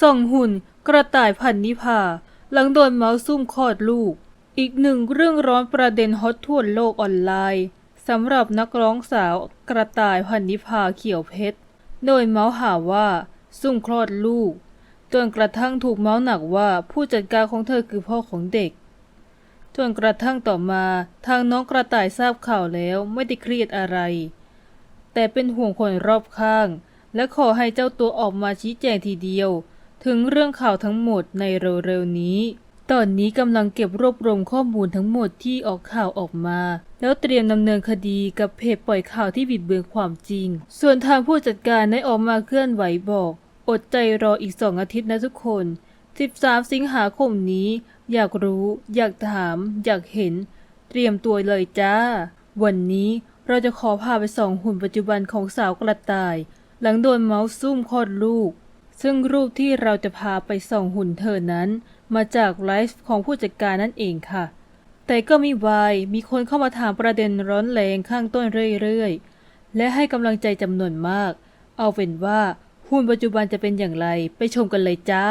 ส่องหุ่นกระต่ายพันนิพาหลังโดนเมาส์ซุ่มคลอดลูก อีกหนึ่งเรื่องร้อนประเด็นฮอตทั่วโลกออนไลน์สำหรับนักร้องสาวกระต่ายพันนิพาเขียวเพชร โดยเมาส์หาว่าซุ่มคลอดลูก จนกระทั่งถูกเมาส์หนักว่าผู้จัดการของเธอคือพ่อของเด็ก จนกระทั่งต่อมาทางน้องกระต่ายทราบข่าวแล้วไม่ได้เครียดอะไร แต่เป็นห่วงคนรอบข้าง และขอให้เจ้าตัวออกมาชี้แจงทีเดียว ถึงเรื่องข่าวทั้งหมดในเร็วๆนี้ ตอนนี้กำลังเก็บรวบรวมข้อมูลทั้งหมดที่ออกข่าวออกมา แล้วเตรียมดำเนินคดีกับเพจปล่อยข่าวที่บิดเบือนความจริง ส่วนทางผู้จัดการได้ออกมาเคลื่อนไหวบอก อดใจรออีกสองอาทิตย์นะทุกคน 13 สิงหาคมนี้ อยากรู้ อยากถาม อยากเห็น เตรียมตัวเลยจ้า วันนี้เราจะขอพาไปส่องหุ่นปัจจุบันของสาวกระต่าย หลังโดนเมาส์ซุ่มคลอดลูก ซึ่งรูปที่เราจะพาไปส่องหุ่นเธอนั้น มาจากไลฟ์ของผู้จัดการนั่นเองค่ะ แต่ก็มีวายมีคนเข้ามาถามประเด็นร้อนแรงข้างต้นเรื่อยๆ และให้กำลังใจจำนวนมาก เอาเป็นว่า หุ่นปัจจุบันจะเป็นอย่างไรไปชมกันเลยจ้า